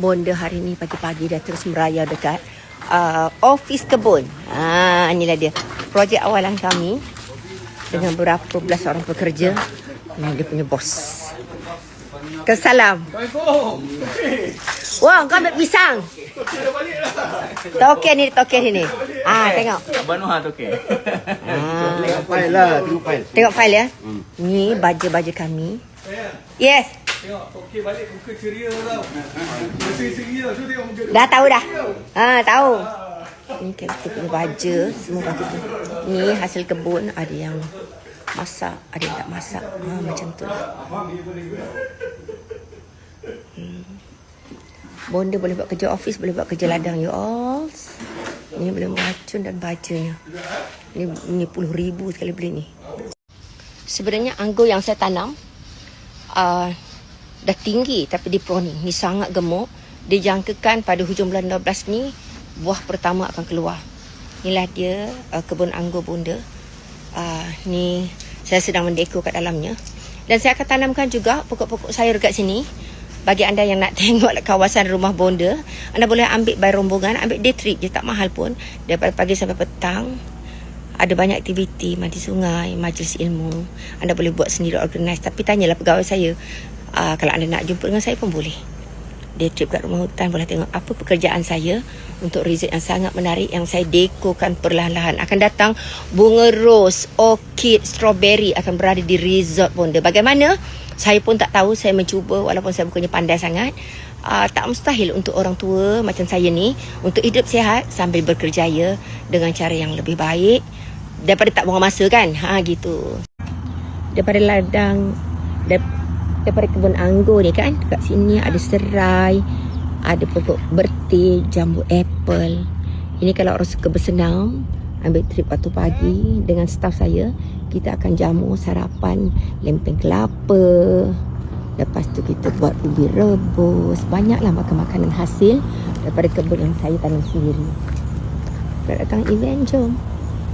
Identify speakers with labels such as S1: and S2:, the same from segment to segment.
S1: bonda hari ni pagi-pagi dah terus merayau dekat uh, office kebun. Ha, inilah dia. Projek awalan kami dengan berapa belas orang pekerja. Ini dia punya bos. Kesalam. Wah, kau ambil pisang. Token ni, token ni. Ah, tengok.
S2: Abang Noah tu okey.
S1: Ah.
S3: Tengok file lah, tengok file.
S1: Tengok file ya. Ni baja-baja kami. Yes.
S4: Tengok, okey balik muka ceria tau. Mesti ceria, tu tengok muka.
S1: Dah tahu dah. Ha, tahu. Ni kita punya baja, semua baja tu. Ni hasil kebun, ada yang masak, ada yang tak masak. Ha, macam tu lah. Hmm. Bonda boleh buat kerja office, boleh buat kerja ladang you all. Ni boleh racun dan bajanya. Ni ni puluh ribu sekali beli ni. Sebenarnya anggur yang saya tanam uh, dah tinggi tapi di pruning. Ni sangat gemuk. Dijangkakan pada hujung bulan 12 ni buah pertama akan keluar. Inilah dia uh, kebun anggur bunda. Uh, ni saya sedang mendekor kat dalamnya. Dan saya akan tanamkan juga pokok-pokok sayur kat sini. Bagi anda yang nak tengok kawasan rumah bonda, anda boleh ambil by rombongan, ambil day trip je tak mahal pun. Daripada pagi sampai petang, ada banyak aktiviti mandi sungai, majlis ilmu. Anda boleh buat sendiri organize tapi tanyalah pegawai saya. Uh, kalau anda nak jumpa dengan saya pun boleh. Day trip kat rumah hutan boleh tengok apa pekerjaan saya untuk resort yang sangat menarik yang saya dekorkan perlahan-lahan. Akan datang bunga rose, orchid, strawberry akan berada di resort bonda. Bagaimana? Saya pun tak tahu, saya mencuba walaupun saya bukannya pandai sangat. Uh, tak mustahil untuk orang tua macam saya ni untuk hidup sihat sambil berkerjaya dengan cara yang lebih baik daripada tak buang masa kan ha gitu daripada ladang dar- daripada kebun anggur ni kan kat sini ada serai ada pokok bertil jambu apple. Ini kalau orang suka bersenam ambil trip waktu pagi dengan staff saya kita akan jamu sarapan lempeng kelapa. Lepas tu kita buat ubi rebus. Banyaklah makan makanan hasil daripada kebun yang saya tanam sendiri. Kalau datang event jom.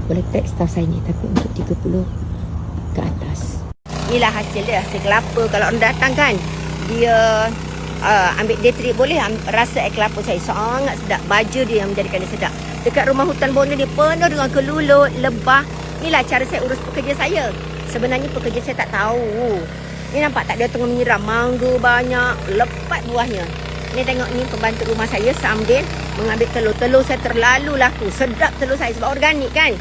S1: Boleh tag staff saya ni tapi untuk 30 ke atas. Inilah hasil dia, hasil kelapa. Kalau anda datang kan, dia uh, ambil day trip boleh rasa air kelapa saya sangat sedap. Baju dia yang menjadikan dia sedap. Dekat rumah hutan bonda ni penuh dengan kelulut, lebah. Inilah cara saya urus pekerja saya. Sebenarnya pekerja saya tak tahu. Ni nampak tak dia tengah menyiram mangga banyak, lepat buahnya. Ni tengok ni pembantu rumah saya Samdin mengambil telur. Telur saya terlalu laku. Sedap telur saya sebab organik kan.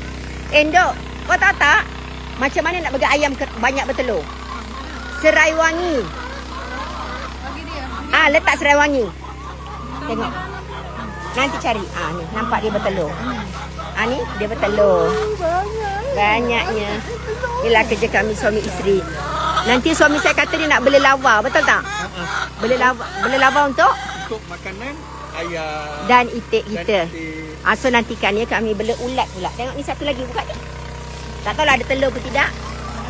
S1: Endok, kau tahu tak? Macam mana nak bagi ayam banyak bertelur? Serai wangi. Ah, letak serai wangi. Tengok. Nanti cari. Ah ni, nampak dia bertelur. Ah ni, dia bertelur. Banyaknya. Inilah kerja kami suami isteri. Nanti suami saya kata dia nak beli lava, betul tak? Beli lava, beli lava untuk
S4: Untuk makanan ayam.
S1: dan itik kita.
S4: Dan itik.
S1: Ah, so nantikan ya kami bela ulat pula. Tengok ni satu lagi buka ni. Tak tahu lah ada telur ke tidak.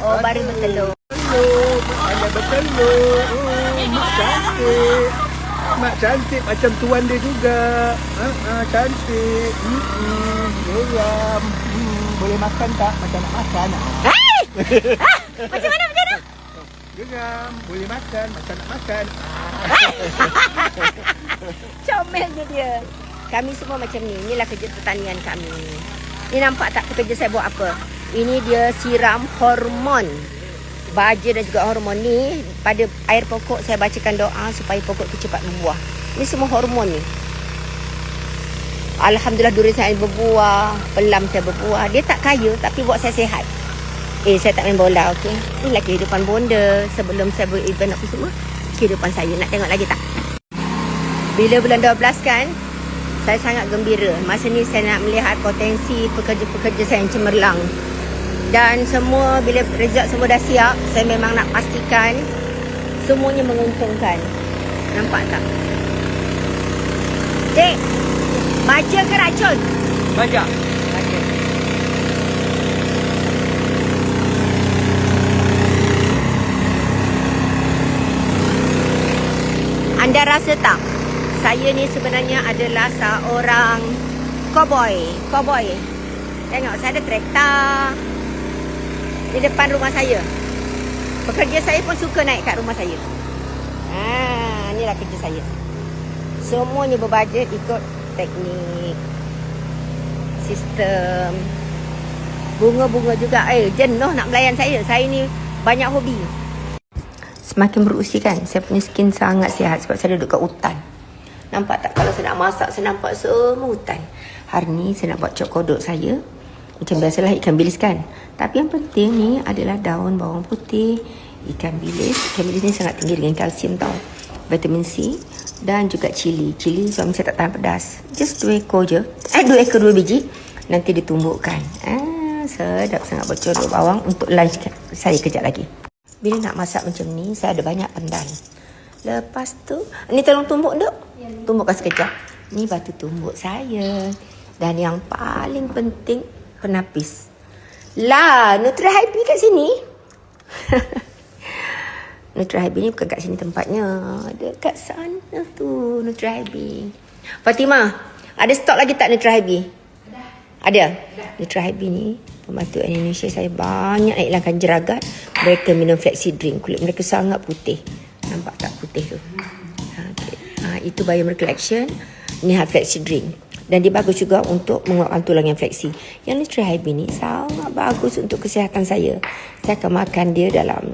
S1: Oh, baru bertelur.
S4: Telur, ada bertelur. Oh, mak cantik. Mak cantik macam tuan dia juga. Ha, ha, cantik. Hmm, hmm, geram. Hmm, boleh makan tak? Macam nak makan.
S1: Hai! ah, macam mana macam mana?
S4: geram. Boleh makan. Macam nak makan.
S1: Comel je dia. Kami semua macam ni. Inilah kerja pertanian kami. Ni nampak tak pekerja saya buat apa? Ini dia siram hormon. Baja dan juga hormon ni pada air pokok saya bacakan doa supaya pokok itu cepat berbuah. Ini semua hormon ni. Alhamdulillah durian saya berbuah, pelam saya berbuah. Dia tak kaya tapi buat saya sihat. Eh, saya tak main bola, okey. Inilah kehidupan bonda sebelum saya buat event apa semua. Kehidupan saya. Nak tengok lagi tak? Bila bulan 12 kan, saya sangat gembira. Masa ni saya nak melihat potensi pekerja-pekerja saya yang cemerlang. Dan semua, bila result semua dah siap, saya memang nak pastikan semuanya menguntungkan. Nampak tak? Dek, baja ke racun?
S2: Baca.
S1: Baja. Anda rasa tak? Saya ni sebenarnya adalah seorang cowboy. Cowboy. Tengok, saya ada kereta di depan rumah saya. Pekerja saya pun suka naik kat rumah saya. Ha, inilah kerja saya. Semuanya berbajet ikut teknik sistem. Bunga-bunga juga. Eh jenuh nak melayan saya. Saya ni banyak hobi. Semakin berusia kan saya punya skin sangat sihat sebab saya duduk kat hutan. Nampak tak? Kalau saya nak masak saya nampak semua hutan. Hari ni saya nak buat cok kodok saya macam biasalah ikan bilis kan. Tapi yang penting ni adalah daun bawang putih ikan bilis. Ikan bilis ni sangat tinggi dengan kalsium tau. Vitamin C dan juga cili cili suami saya tak tahan pedas. Just dua ekor je. Eh dua ekor dua biji. Nanti ditumbukkan. Ah, sedap sangat bercodok bawang untuk lunch saya kejap lagi. Bila nak masak macam ni saya ada banyak pandan. Lepas tu ni tolong tumbuk duk tumbukkan sekejap. Ni batu tumbuk saya. Dan yang paling penting penapis. Lah Nutri Happy kat sini. Nutri Happy ni bukan kat sini tempatnya. Dekat sana tu Nutri Happy Fatimah ada stok lagi tak Nutri Happy ada? Nutri Happy ni Pembantu Indonesia saya banyak nak hilangkan jeragat. Mereka minum flexi drink. Kulit mereka sangat putih. Nampak tak putih tu? Ha, okay. ha, Itu Biomer Collection Ni hard flexi drink dan dia bagus juga untuk menguatkan tulang yang fleksi. Yang Nutri Happy ni sangat bagus untuk kesihatan saya. Saya akan makan dia dalam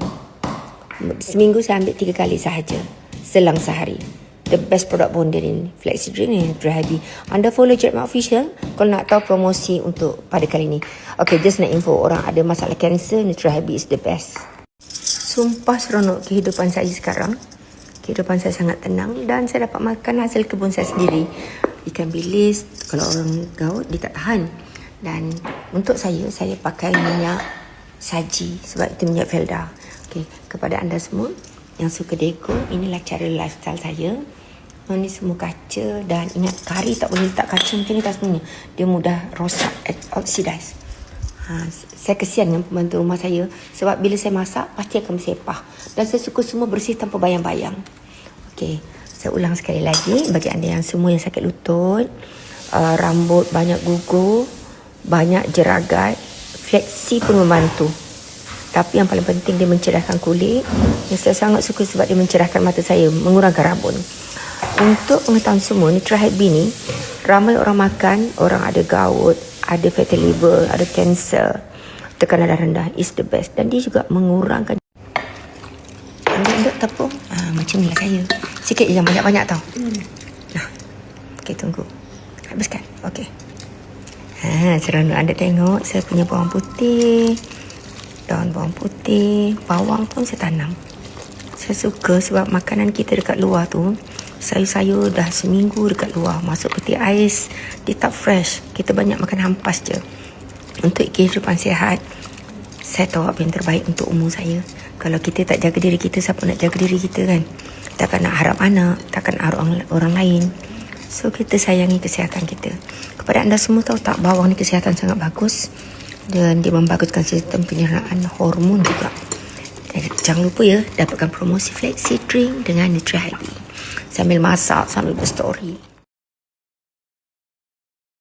S1: seminggu saya ambil tiga kali sahaja. Selang sehari the best product bondir ini flexi drink ni Nutri Happy anda follow Jack Mark Official kalau nak tahu promosi untuk pada kali ni okay just nak info orang ada masalah cancer Nutri Happy is the best sumpah seronok kehidupan saya sekarang kehidupan saya sangat tenang dan saya dapat makan hasil kebun saya sendiri ikan bilis kalau orang gaut dia tak tahan dan untuk saya saya pakai minyak saji sebab itu minyak Felda okay. kepada anda semua yang suka deco inilah cara lifestyle saya Oh, ni semua kaca dan ingat kari tak boleh letak kaca macam ni tak sebenarnya. Dia mudah rosak, eh, oxidize. Ha, saya kesian dengan pembantu rumah saya sebab bila saya masak pasti akan bersepah. Dan saya suka semua bersih tanpa bayang-bayang. Okey, saya ulang sekali lagi bagi anda yang semua yang sakit lutut, uh, rambut banyak gugur, banyak jeragat, fleksi pun membantu. Tapi yang paling penting dia mencerahkan kulit. Yang saya sangat suka sebab dia mencerahkan mata saya, mengurangkan rabun. Untuk pengetahuan semua, Nutri Happy ni ramai orang makan, orang ada gout, ada fatty liver, ada cancer, tekanan darah rendah is the best dan dia juga mengurangkan anda duduk tepung ah, macam ni lah saya sikit je jangan banyak-banyak tau. Hmm. nah, ok tunggu. Habiskan. Ok ha, seronok anda tengok. Saya punya bawang putih. Daun bawang putih. Bawang pun saya tanam. Saya suka sebab makanan kita dekat luar tu sayur-sayur dah seminggu dekat luar. Masuk peti ais. Dia tak fresh. Kita banyak makan hampas je. Untuk kehidupan sihat saya tahu apa yang terbaik untuk umur saya. Kalau kita tak jaga diri kita siapa nak jaga diri kita kan takkan nak harap anak takkan harap orang, orang lain. So kita sayangi kesihatan kita. Kepada anda semua tahu tak bawang ni kesihatan sangat bagus. Dan dia membaguskan sistem penyerahan hormon juga. Dan jangan lupa ya dapatkan promosi flexi drink dengan Nutri sambil masak, sambil berstory.